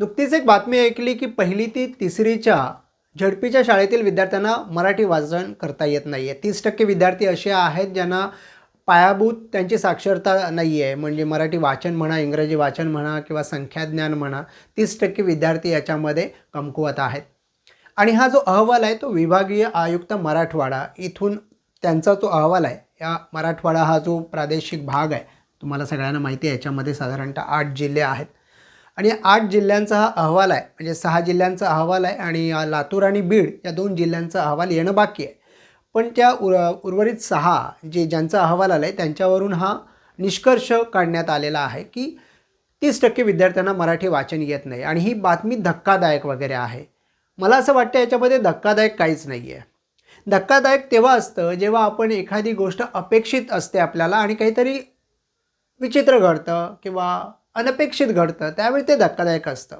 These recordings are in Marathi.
नुकतीच एक बातमी ऐकली की पहिली ती तिसरीच्या झडपीच्या शाळेतील विद्यार्थ्यांना मराठी वाचन करता येत नाही आहे तीस टक्के विद्यार्थी असे आहेत ज्यांना पायाभूत त्यांची साक्षरता नाही आहे म्हणजे मराठी वाचन म्हणा इंग्रजी वाचन म्हणा किंवा संख्याज्ञान म्हणा तीस टक्के विद्यार्थी याच्यामध्ये कमकुवत आहेत. आणि हा जो अहवाल आहे तो विभागीय आयुक्त मराठवाडा इथून त्यांचा जो अहवाल आहे या मराठवाडा हा जो प्रादेशिक भाग आहे तुम्हाला सगळ्यांना माहिती आहे याच्यामध्ये साधारणतः आठ जिल्हे आहेत. आणि आठ जिल्ह्यांचा हा अहवाल आहे. म्हणजे सहा जिल्ह्यांचा अहवाल आहे आणि लातूर आणि बीड या दोन जिल्ह्यांचा अहवाल येणं बाकी आहे. पण त्या उर उर्वरित सहा जे ज्यांचा अहवाल आला आहे त्यांच्यावरून हा निष्कर्ष काढण्यात आलेला आहे की तीस टक्के विद्यार्थ्यांना मराठी वाचन येत नाही आणि ही बातमी धक्कादायक वगैरे आहे. मला असं वाटतं याच्यामध्ये धक्कादायक काहीच नाही आहे धक्कादायक तेव्हा असतं जेव्हा आपण एखादी गोष्ट अपेक्षित असते आपल्याला आणि काहीतरी विचित्र घडतं किंवा अनपेक्षित घडतं त्यावेळी ते धक्कादायक असतं.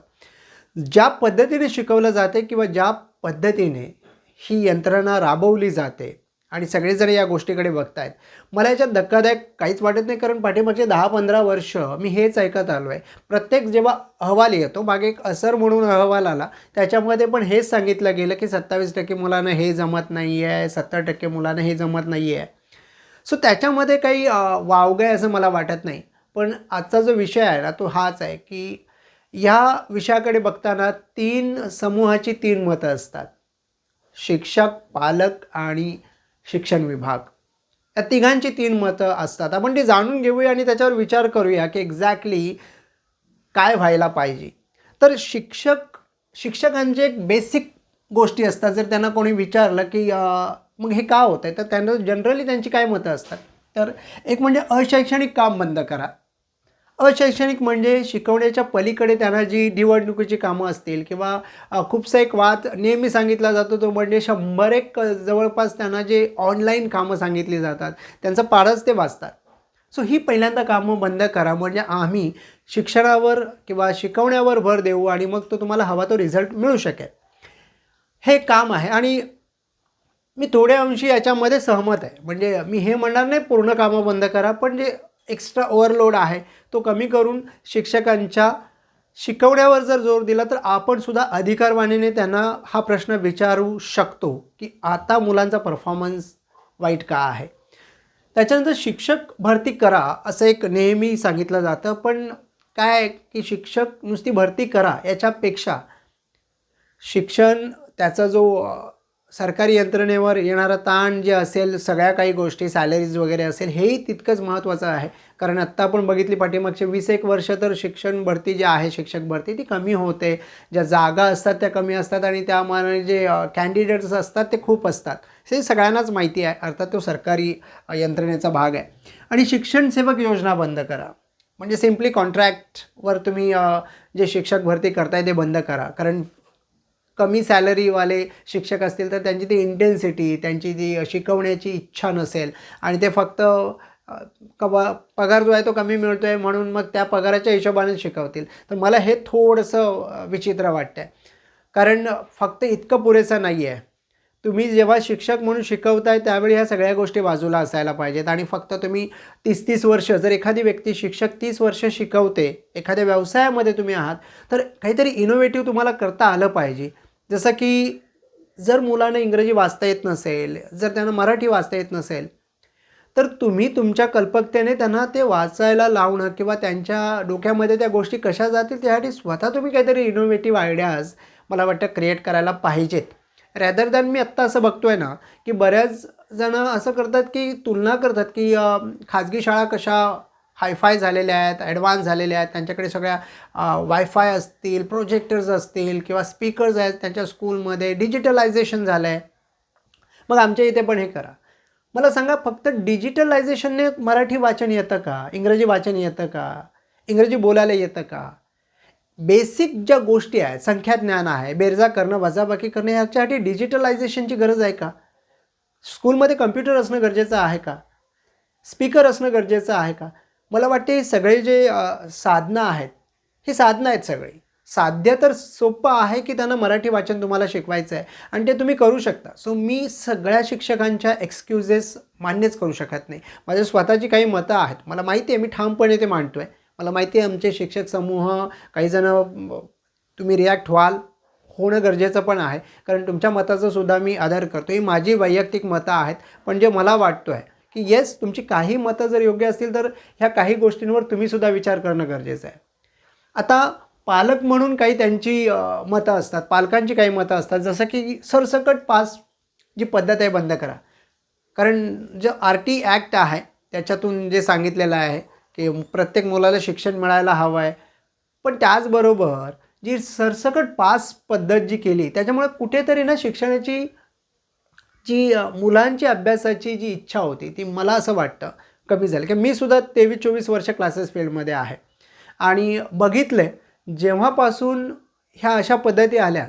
ज्या पद्धतीने शिकवलं जाते किंवा ज्या पद्धतीने ही यंत्रणा राबवली जाते आणि सगळेजण या गोष्टीकडे बघतायत मला याच्यात धक्कादायक काहीच वाटत नाही कारण पाठीमागचे दहा पंधरा वर्ष मी हेच ऐकत आलो आहे. प्रत्येक जेव्हा अहवाल येतो मागे एक असर म्हणून अहवाल आला त्याच्यामध्ये पण हेच सांगितलं गेलं की सत्तावीस टक्के मुलांना हे जमत नाही आहे सत्तर टक्के मुलांना हे जमत नाही आहे सो त्याच्यामध्ये काही अ, वावगं आहे असं मला वाटत नाही. पण आजचा जो विषय आहे ना तो हाच आहे की ह्या विषयाकडे बघताना तीन समूहाची तीन मतं असतात. शिक्षक पालक आणि शिक्षण विभाग. या तिघांची तीन मतं असतात. आपण ती जाणून घेऊया आणि त्याच्यावर विचार करूया की एक्झॅक्टली काय व्हायला पाहिजे. तर शिक्षक शिक्षकांचे एक बेसिक गोष्टी असतात. जर त्यांना कोणी विचारलं की मग हे का होतं आहे तर त्यांना जनरली त्यांची काय मतं असतात? तर एक म्हणजे अशैक्षणिक काम बंद करा. अशैक्षणिक म्हणजे शिकवण्याच्या पलीकडे त्यांना जी निवडणुकीची कामं असतील किंवा खूपसा एक वाद नेहमी सांगितला जातो तो म्हणजे शंभर एक जवळपास त्यांना जे ऑनलाईन कामं सांगितली जातात त्यांचं पारच ते वाचतात. सो ही पहिल्यांदा कामं बंद करा म्हणजे आम्ही शिक्षणावर किंवा शिकवण्यावर भर देऊ आणि मग तो तुम्हाला हवा तो रिझल्ट मिळू शकेल. हे काम आहे आणि मी थोड्या अंशी याच्यामध्ये सहमत आहे. म्हणजे मी हे म्हणणार नाही पूर्ण कामं बंद करा पण जे एक्स्ट्रा ओव्हरलोड आहे तो कमी करून शिक्षकांच्या शिकवण्यावर जर जोर दिला तर आपण सुद्धा अधिकारवाणीने त्यांना हा प्रश्न विचारू शकतो की आता मुलांचा परफॉर्मन्स वाईट का आहे. त्याच्यानंतर शिक्षक भरती करा असं एक नेहमी सांगितलं जातं पण काय की शिक्षक नुसती भरती करा याच्यापेक्षा शिक्षण त्याचा जो सरकारी यंत्रणेवर येणारा ताण जे असेल सगळ्या काही गोष्टी सॅलरीज वगैरे असेल हेही तितकंच महत्त्वाचं आहे. कारण आत्ता आपण बघितली पाठीमागचे वीस एक वर्ष तर शिक्षण भरती जी आहे शिक्षक भरती ती कमी होते. ज्या जागा असतात त्या कमी असतात आणि त्यामानाने जे कॅन्डिडेट्स असतात ते खूप असतात. हे सगळ्यांनाच माहिती आहे. अर्थात तो सरकारी यंत्रणेचा भाग आहे. आणि शिक्षण सेवक योजना बंद करा. म्हणजे सिम्पली कॉन्ट्रॅक्टवर तुम्ही जे शिक्षक भरती करताय ते बंद करा. कारण कमी सॅलरीवाले शिक्षक असतील तर त्यांची ती इंटेन्सिटी त्यांची जी शिकवण्याची इच्छा नसेल आणि ते फक्त अ, कवा पगार जो आहे तो कमी मिळतो आहे म्हणून मग त्या पगाराच्या हिशोबाने शिकवतील. तर मला हे थोडंसं विचित्र वाटतं आहे कारण फक्त इतकं पुरेसं नाही आहे तुम्ही जेव्हा शिक्षक म्हणून शिकवताय त्यावेळी ह्या सगळ्या गोष्टी बाजूला असायला पाहिजेत आणि फक्त तुम्ही तीस तीस वर्ष जर एखादी व्यक्ती शिक्षक तीस वर्ष शिकवते एखाद्या व्यवसायामध्ये तुम्ही आहात तर काहीतरी इनोव्हेटिव्ह तुम्हाला करता आलं पाहिजे. जसं की जर मुलांना इंग्रजी वाचता येत नसेल जर त्यांना मराठी वाचता येत नसेल तर तुम्ही तुमच्या कल्पकतेने त्यांना ते वाचायला लावणं किंवा त्यांच्या डोक्यामध्ये त्या गोष्टी कशा जातील त्यासाठी स्वतः तुम्ही काहीतरी इनोव्हेटिव्ह आयडियाज मला वाटतं क्रिएट करायला पाहिजेत. रॅदर दॅन मी आत्ता असं बघतो आहे ना की बऱ्याच जणं असं करतात की तुलना करतात की खाजगी शाळा कशा हायफाय झालेल्या आहेत ॲडव्हान्स झालेल्या आहेत त्यांच्याकडे सगळ्या वायफाय असतील प्रोजेक्टर्स असतील किंवा स्पीकर्स आहेत त्यांच्या स्कूलमध्ये डिजिटलायझेशन झालं आहे मग आमच्या इथे पण हे करा. मला सांगा फक्त डिजिटलायझेशनने मराठी वाचन येतं का? इंग्रजी वाचन येतं का? इंग्रजी बोलायला येतं का? बेसिक ज्या गोष्टी आहेत संख्याज्ञान आहे बेरजा करणं वजाबाकी करणं ह्याच्यासाठी डिजिटलायझेशनची गरज आहे का? स्कूलमध्ये कम्प्युटर असणं गरजेचं आहे का? स्पीकर असणं गरजेचं आहे का? मला वाटते सगळे जे साधनं आहेत ही साधनं आहेत सगळी. साध्य तर सोपं आहे की त्यांना मराठी वाचन तुम्हाला शिकवायचं आहे आणि ते तुम्ही करू शकता. सो मी सगळ्या शिक्षकांच्या एक्सक्युजेस मान्यच करू शकत नाही. माझ्या स्वतःची काही मतं आहेत. मला माहिती आहे मी ठामपणे ते मांडतो आहे मला माहिती आहे आमचे शिक्षक समूह काहीजणं तुम्ही रिॲक्ट व्हाल होणं गरजेचं पण आहे. कारण तुमच्या मताचं सुद्धा मी आदर करतो ही माझी वैयक्तिक मतं आहेत. पण जे मला वाटतो आहे की येस तुमची काही मतं जर योग्य असतील तर ह्या काही गोष्टींवर तुम्हीसुद्धा विचार करणं गरजेचं आहे. आता पालक म्हणून काही त्यांची मतं असतात पालकांची काही मतं असतात जसं की सरसकट पास जी पद्धत आहे बंद करा. कारण जे आर टी ॲक्ट आहे त्याच्यातून जे सांगितलेलं आहे की प्रत्येक मुलाला शिक्षण मिळायला हवं आहे पण त्याचबरोबर जी सरसकट पास पद्धत जी केली त्याच्यामुळे कुठेतरी ना शिक्षणाची जी मुलांची अभ्यासाची जी इच्छा होती ती मला असं वाटतं कमी झाली. की मी सुद्धा तेवीस चोवीस वर्ष क्लासेस फील्डमध्ये आहे. आणि बघितलं जेव्हापासून ह्या अशा पद्धती आल्यात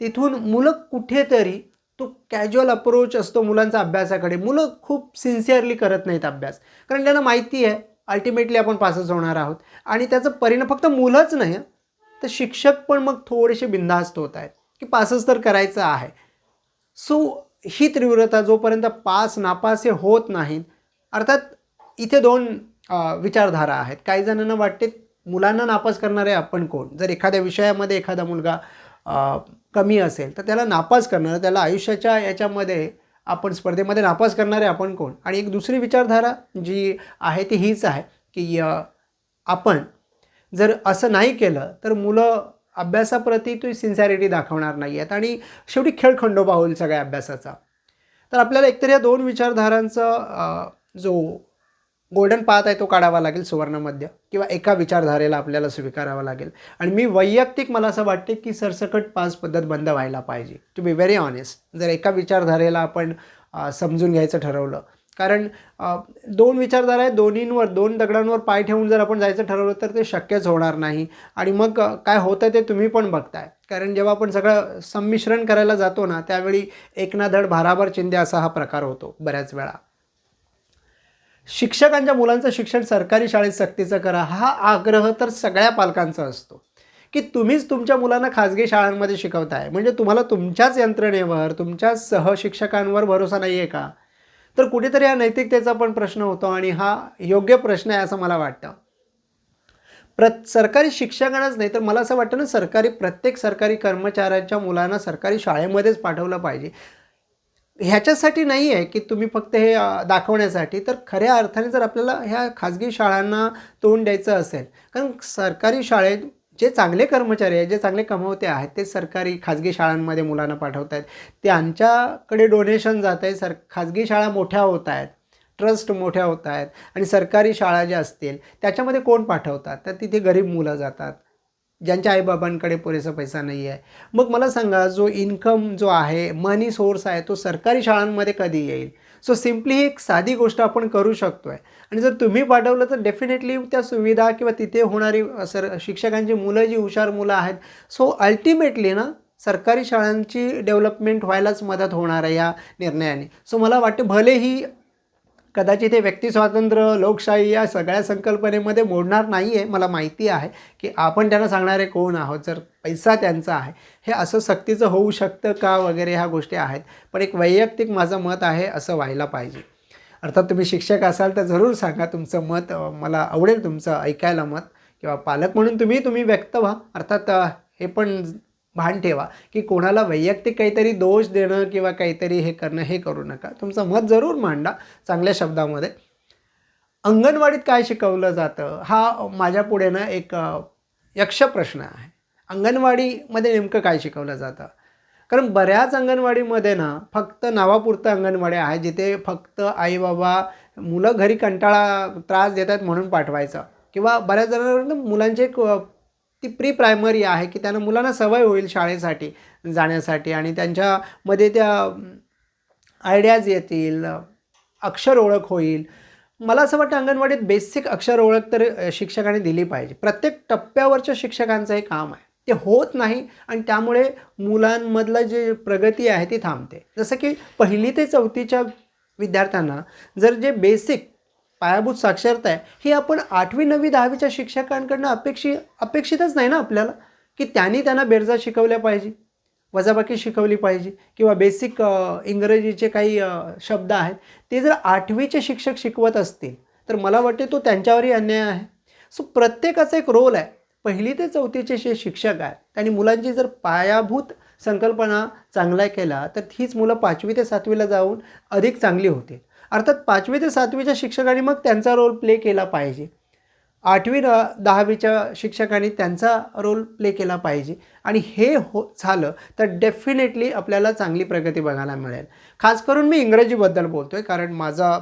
तिथून मुलं कुठेतरी तो कॅज्युअल अप्रोच असतो मुलांचा अभ्यासाकडे. मुलं खूप सिन्सिअरली करत नाहीत अभ्यास. कारण त्यांना माहिती आहे अल्टिमेटली आपण पासच होणार आहोत. आणि त्याचा परिणाम फक्त मुलंच नाही तर शिक्षक पण मग थोडेसे बिनधास्त होत आहेत की पासच तर करायचं आहे. सो ही तीव्रता जोपर्यंत पास नापास हे होत नाहीत अर्थात इथे दोन विचारधारा आहेत. काही जणांना वाटते मुलांना नापास करणारे आपण कोण? जर एखाद्या विषयामध्ये एखादा मुलगा कमी असेल तर त्याला नापास करणारं त्याला आयुष्याच्या याच्यामध्ये आपण स्पर्धेमध्ये नापास करणारे आपण कोण? आणि एक दुसरी विचारधारा जी आहे ती हीच आहे की आपण जर असं नाही केलं तर मुलं अभ्यासाप्रती तू सिन्सॅरिटी दाखवणार नाही आहेत आणि शेवटी खेळ खंडोबा होईल सगळ्या अभ्यासाचा. तर आपल्याला एकतर या दोन विचारधारांचा जो गोल्डन पाथ आहे तो काढावा लागेल सुवर्णमध्य किंवा एका विचारधारेला आपल्याला स्वीकारावा लागेल. आणि मी वैयक्तिक मला असं वाटते की सरसकट पास पद्धत बंद व्हायला पाहिजे. टू बी व्हेरी ऑनेस्ट जर एका विचारधारेला आपण समजून घ्यायचं ठरवलं कारण दोन विचारधारा आहे दोन्हींवर दोन दगडांवर पाय ठेवून जर आपण जायचं ठरवलं तर ते शक्यच होणार नाही. आणि मग काय होतं ते तुम्ही पण बघताय. कारण जेव्हा आपण सगळं संमिश्रण करायला जातो ना त्यावेळी एकना धड भाराभर चिंदे असा हा प्रकार होतो बऱ्याच वेळा. शिक्षकांच्या मुलांचं शिक्षण सरकारी शाळेत सक्तीचं करा हा आग्रह तर सगळ्या पालकांचा असतो. की तुम्हीच तुमच्या मुलांना खाजगी शाळांमध्ये शिकवताय. म्हणजे तुम्हाला तुमच्याच यंत्रणेवर तुमच्याच सहशिक्षकांवर भरोसा नाही आहे का? तर कुठेतरी हा नैतिकतेचा पण प्रश्न होतो आणि हा योग्य प्रश्न आहे असं मला वाटतं. प्र सरकारी शिक्षकांनाच नाही तर मला असं वाटतं ना सरकारी प्रत्येक सरकारी कर्मचाऱ्याच्या मुलांना सरकारी शाळेमध्येच पाठवलं पाहिजे. ह्याच्यासाठी नाही आहे की तुम्ही फक्त हे दाखवण्यासाठी तर खऱ्या अर्थाने जर आपल्याला ह्या खाजगी शाळांना तोंड द्यायचं असेल कारण सरकारी शाळेत जे चांगले कर्मचारी आहेत जे चांगले कमवते आहेत ते सरकारी खाजगी शाळांमध्ये मुलांना पाठवत आहेत त्यांच्याकडे डोनेशन जात आहे सर खाजगी शाळा मोठ्या होत आहेत. ट्रस्ट मोठ्या होत आहेत. आणि सरकारी शाळा ज्या असतील त्याच्यामध्ये कोण पाठवतात? तर तिथे गरीब मुलं जातात. ज्यांच्या आईबाबांकडे पुरेसा पैसा नाही आहे. मग मला सांगा जो इन्कम जो आहे मनी सोर्स आहे तो सरकारी शाळांमध्ये कधी येईल? सो सिम्पली ही एक साधी गोष्ट आपण करू शकतो आहे आणि जर तुम्ही पाठवलं तर डेफिनेटली त्या सुविधा किंवा तिथे होणारी सर शिक्षकांची मुलं जी हुशार मुलं आहेत सो अल्टिमेटली ना सरकारी शाळांची डेव्हलपमेंट व्हायलाच मदत होणार आहे या निर्णयाने. सो मला वाटतं भले ही कदाचित हे व्यक्तिस्वातंत्र्य लोकशाही या सगळ्या संकल्पनेमध्ये मोडणार नाही आहे मला माहिती आहे की आपण त्यांना सांगणारे कोण आहोत जर पैसा त्यांचा आहे हे असं सक्तीचं होऊ शकतं का वगैरे ह्या गोष्टी आहेत. पण एक वैयक्तिक माझं मत आहे असं व्हायला पाहिजे. अर्थात तुम्ही शिक्षक असाल तर जरूर सांगा तुमचं मत मला आवडेल तुमचं ऐकायला मत किंवा पालक म्हणून तुम्ही तुम्ही व्यक्त व्हा. अर्थात हे पण भान ठेवा की कोणाला वैयक्तिक काहीतरी दोष देणं किंवा काहीतरी हे करणं हे करू नका. तुमचं मत जरूर मांडा चांगल्या शब्दामध्ये. अंगणवाडीत काय शिकवलं जातं? हा माझ्या पुढे ना एक यक्ष प्रश्न आहे. अंगणवाडीमध्ये नेमकं काय शिकवलं जातं? कारण बऱ्याच अंगणवाडीमध्ये ना फक्त नावापुरतं अंगणवाडी आहे जिथे फक्त आई बाबा मुलं घरी कंटाळा त्रास देतात म्हणून पाठवायचं. किंवा बऱ्याच जणांना मुलांचे ती प्री प्रायमरी आहे की त्यांना मुलांना सवय होईल शाळेसाठी जाण्यासाठी आणि त्यांच्यामध्ये त्या आयडियाज येतील अक्षर ओळख होईल. मला असं वाटतं अंगणवाडीत बेसिक अक्षर ओळख तर शिक्षकांनी शिक्षकाने दिली पाहिजे. प्रत्येक टप्प्यावरच्या शिक्षकांचं हे काम आहे. ते होत नाही आणि त्यामुळे मुलांमधलं जे प्रगती आहे ती थांबते. जसं की पहिली ते चौथीच्या विद्यार्थ्यांना जर जे बेसिक पायाभूत साक्षरता आहे. ही आपण आठवी नववी दहावीच्या शिक्षकांकडनं अपेक्षी अपेक्षितच नाही ना आपल्याला? की त्यांनी त्यांना बेरजा शिकवल्या पाहिजे वजाबाकी शिकवली पाहिजे किंवा बेसिक इंग्रजीचे काही शब्द आहेत. ते जर आठवीचे शिक्षक शिकवत असतील तर मला वाटते तो त्यांच्यावरही अन्याय आहे. सो प्रत्येकाचा एक रोल आहे. पहिली ते चौथीचे जे शिक्षक आहेत त्यांनी मुलांची जर पायाभूत संकल्पना चांगल्या केला तर हीच मुलं पाचवी ते सातवीला जाऊन अधिक चांगली होतील. अर्थात पाचवी ते सातवीच्या शिक्षकांनी मग त्यांचा रोल प्ले केला पाहिजे. आठवी दहावीच्या शिक्षकांनी त्यांचा रोल प्ले केला पाहिजे. आणि हे हो झालं तर डेफिनेटली आपल्याला चांगली प्रगती बघायला मिळेल. खास करून मी इंग्रजीबद्दल बोलतो आहे कारण माझा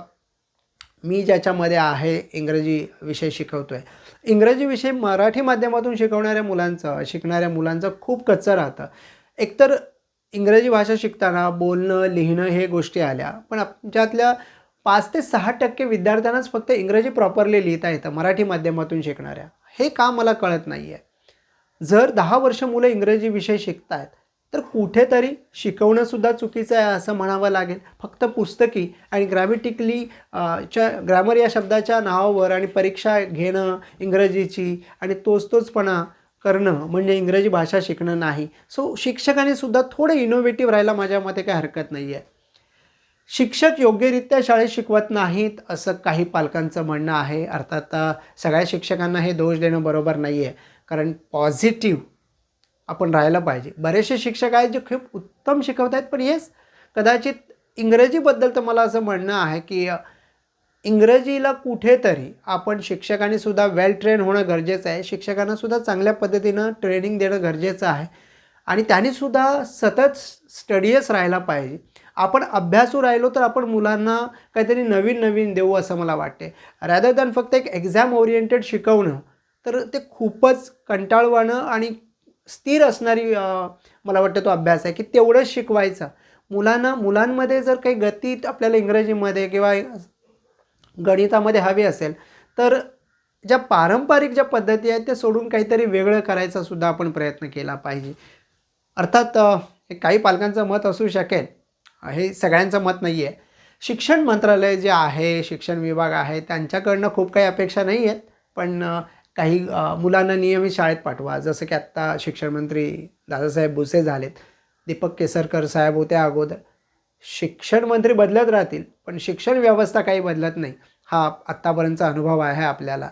मी ज्याच्यामध्ये आहे इंग्रजी विषय शिकवतो आहे इंग्रजी विषय मराठी माध्यमातून शिकवणाऱ्या मुलांचं शिकणाऱ्या मुलांचं खूप कच्चं राहतं. एकतर इंग्रजी भाषा शिकताना बोलणं लिहिणं हे गोष्टी आल्या पण आमच्यातल्या पाच ते सहा टक्के विद्यार्थ्यांनाच फक्त इंग्रजी प्रॉपरली लिहिता येतं मराठी माध्यमातून शिकणाऱ्या. हे का मला कळत नाही आहे जर दहा वर्ष मुलं इंग्रजी विषय शिकत आहेत तर कुठेतरी शिकवणंसुद्धा चुकीचं आहे असं म्हणावं लागेल. फक्त पुस्तकी आणि ग्रॅमेटिकली च्या ग्रॅमर या शब्दाच्या नावावर आणि परीक्षा घेणं इंग्रजीची आणि तोच तोचपणा करणं म्हणजे इंग्रजी भाषा शिकणं नाही. सो शिक्षकांनीसुद्धा थोडं इनोव्हेटिव्ह राहायला माझ्या मते काही हरकत नाही आहे शिक्षक योग्यरित्या शाळेत शिकवत नाहीत असं काही पालकांचं म्हणणं आहे. अर्थात सगळ्या शिक्षकांना हे दोष देणं बरोबर नाही आहे कारण पॉझिटिव्ह आपण राहायला पाहिजे. बरेचसे शिक्षक आहेत जे खूप उत्तम शिकवत आहेत. पण येस कदाचित इंग्रजीबद्दल तर मला असं म्हणणं आहे की इंग्रजीला कुठेतरी आपण शिक्षकांनी सुद्धा वेल ट्रेन होणं गरजेचं आहे. शिक्षकांना सुद्धा चांगल्या पद्धतीनं ट्रेनिंग देणं गरजेचं आहे. आणि त्यांनीसुद्धा सतत स्टडियस राहायला पाहिजे. आपण अभ्यासू राहिलो तर आपण मुलांना काहीतरी नवीन नवीन देऊ असं मला वाटते रॅदर दॅन फक्त एक एक्झाम ओरिएंटेड शिकवणं तर ते खूपच कंटाळवाणं आणि स्थिर असणारी मला वाटतं तो अभ्यास आहे की तेवढंच शिकवायचा. मुलांना मुलांमध्ये जर काही गती आपल्याला इंग्रजीमध्ये किंवा गणितामध्ये हवी असेल तर ज्या पारंपरिक ज्या पद्धती आहेत त्या सोडून काहीतरी वेगळं करायचा सुद्धा आपण प्रयत्न केला पाहिजे. अर्थात हे काही पालकांचं मत असू शकेल हे सगळ्यांचं मत नाही आहे शिक्षण मंत्रालय जे आहे शिक्षण विभाग आहे त्यांच्याकडनं खूप काही अपेक्षा नाही आहेत पण काही मुलांना नियमित शाळेत पाठवा. जसं की आत्ता शिक्षणमंत्री दादासाहेब भुसे झालेत. दीपक केसरकर साहेब होते अगोदर. शिक्षण मंत्री बदलत राहतील पण शिक्षण व्यवस्था काही बदलत नाही. हा आत्तापर्यंतचा अनुभव आहे आपल्याला.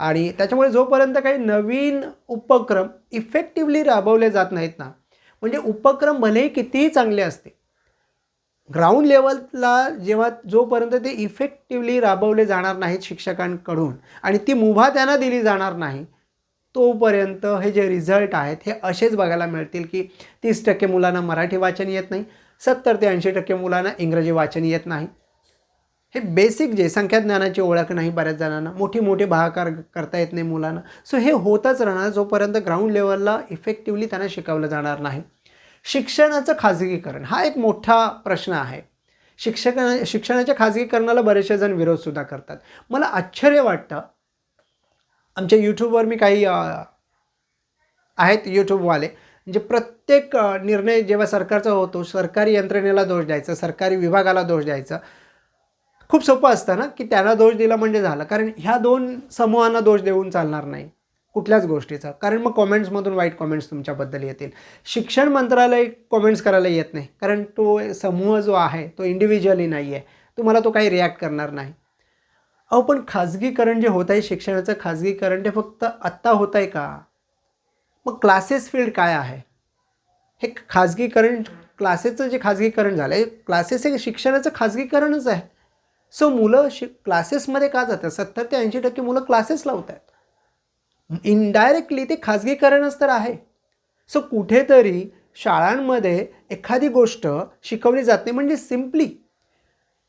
आणि त्याच्यामुळे जोपर्यंत काही नवीन उपक्रम इफेक्टिवली राबवले जात नाहीत ना म्हणजे उपक्रम भलेही कितीही चांगले असते ग्राउंड लेवलला जेव्हा जोपर्यंत ते इफेक्टिवली राबवले जाणार नाहीत शिक्षकांकडून आणि ती मुभा त्यांना दिली जाणार नाही तोपर्यंत हे जे रिझल्ट आहेत हे असेच बघायला मिळतील की तीस टक्के मुलांना मराठी वाचन येत नाही सत्तर ते ऐंशी टक्के मुलांना इंग्रजी वाचन येत नाही. हे बेसिक जे संख्याज्ञानाची ओळख नाही बऱ्याच जणांना मोठी मोठे भागाकार करता येत नाही मुलांना. सो हे होतच राहणार जोपर्यंत ग्राउंड लेवलला इफेक्टिवली त्यांना शिकवलं जाणार नाही. शिक्षणाचं खाजगीकरण. हा एक मोठा प्रश्न आहे. शिक्षक शिक्षणाच्या खाजगीकरणाला बरेचसे जण विरोधसुद्धा करतात. मला आश्चर्य वाटतं आमच्या यूट्यूबवर मी काही आहेत यूट्यूबवाले म्हणजे प्रत्येक निर्णय जेव्हा सरकारचा होतो सरकारी यंत्रणेला दोष द्यायचा सरकारी विभागाला दोष द्यायचा. खूप सोपं असतं ना की त्यांना दोष दिला म्हणजे झालं. कारण ह्या दोन समूहांना दोष देऊन चालणार नाही. कुठल्याच गोष्टीचा. कारण मग कॉमेंट्समधून वाईट कॉमेंट्स तुमच्याबद्दल येतील. शिक्षण मंत्रालय कॉमेंट्स करायला येत नाही. कारण तो समूह जो आहे तो इंडिव्हिज्युअली नाही आहे तुम्हाला तो काही रिॲक्ट करणार नाही. अहो पण खाजगीकरण जे होत आहे शिक्षणाचं खाजगीकरण ते फक्त आत्ता होत आहे का? मग क्लासेस फील्ड काय आहे? हे खाजगीकरण क्लासेसचं जे खाजगीकरण झालं आहे क्लासेस हे शिक्षणाचं खाजगीकरणच आहे. सो मुलं शि क्लासेसमध्ये का जातात? सत्तर ते ऐंशी टक्के मुलं क्लासेस लावत आहेत इनडायरेक्टली ते खाजगीकरणच तर आहे. सो कुठेतरी शाळांमध्ये एखादी गोष्ट शिकवली जात नाही. म्हणजे सिम्पली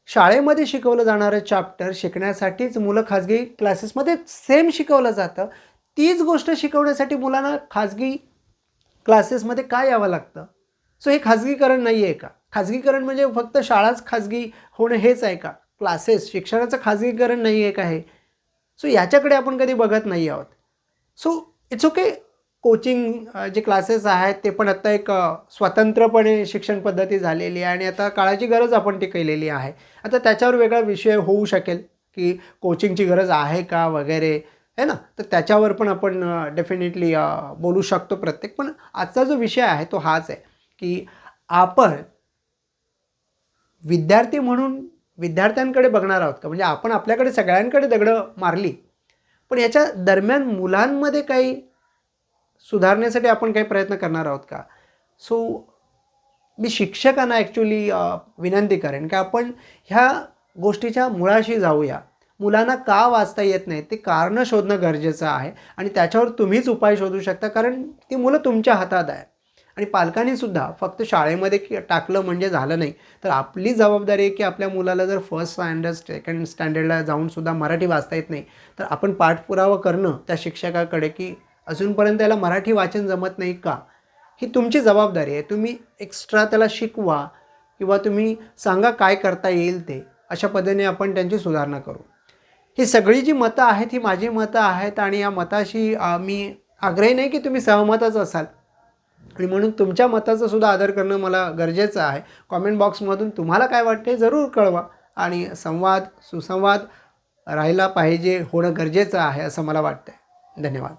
शाळेमध्ये शिकवलं जाणारं चॅप्टर शिकण्यासाठीच मुलं खाजगी क्लासेसमध्ये सेम शिकवलं जातं. तीच गोष्ट शिकवण्यासाठी मुलांना खाजगी क्लासेसमध्ये काय यावं लागतं? सो हे खाजगीकरण नाही आहे का? खाजगीकरण म्हणजे फक्त शाळाच खाजगी होणं हेच आहे का? क्लासेस शिक्षणाचं खाजगीकरण नाही आहे का हे? सो याच्याकडे आपण कधी बघत नाही आहोत. सो इट्स ओके कोचिंग जे क्लासेस आहेत ते पण आत्ता एक uh, स्वतंत्रपणे शिक्षण पद्धती झालेली आहे आणि आता काळाची गरज आपण ती केलेली आहे. आता त्याच्यावर वेगळा विषय होऊ शकेल की कोचिंगची गरज आहे का वगैरे है ना? तर त्याच्यावर पण आपण uh, डेफिनेटली uh, बोलू शकतो प्रत्येक. पण आजचा जो विषय आहे तो हाच आहे की आपण विद्यार्थी म्हणून विद्यार्थ्यांकडे बघणार आहोत का? म्हणजे आपण आपल्याकडे सगळ्यांकडे दगडं मारली पण याच्या दरम्यान मुलांमध्ये काही सुधारण्यासाठी आपण काही प्रयत्न करणार आहोत का? सो मी शिक्षकांना ॲक्च्युली विनंती करेन की आपण ह्या गोष्टीच्या मुळाशी जाऊया. मुलांना का वाचता येत नाही? ते कारणं शोधणं गरजेचं आहे आणि त्याच्यावर तुम्हीच उपाय शोधू शकता कारण ती मुलं तुमच्या हातात आहे आणि पालकांनीसुद्धा फक्त शाळेमध्ये की टाकलं म्हणजे झालं नाही तर आपली जबाबदारी आहे की आपल्या मुलाला जर फर्स्ट स्टँडर्ड सेकंड स्टँडर्डला जाऊनसुद्धा मराठी वाचता येत नाही तर आपण पाठपुरावा करणं त्या शिक्षकाकडे की अजूनपर्यंत त्याला मराठी वाचन जमत नाही का? ही तुमची जबाबदारी आहे. तुम्ही एक्स्ट्रा त्याला शिकवा किंवा तुम्ही सांगा काय करता येईल ते अशा पद्धतीने आपण त्यांची सुधारणा करू. ही सगळी जी मतं आहेत ही माझी मतं आहेत आणि या मताशी मी आग्रही नाही की तुम्ही सहमतच असाल. आणि म्हणून तुमच्या मताचा सुद्धा आदर करणं मला गरजेचं आहे. कॉमेंट बॉक्समधून तुम्हाला काय वाटते जरूर कळवा आणि संवाद सुसंवाद राहायला पाहिजे होणं गरजेचं आहे असं मला वाटतं धन्यवाद.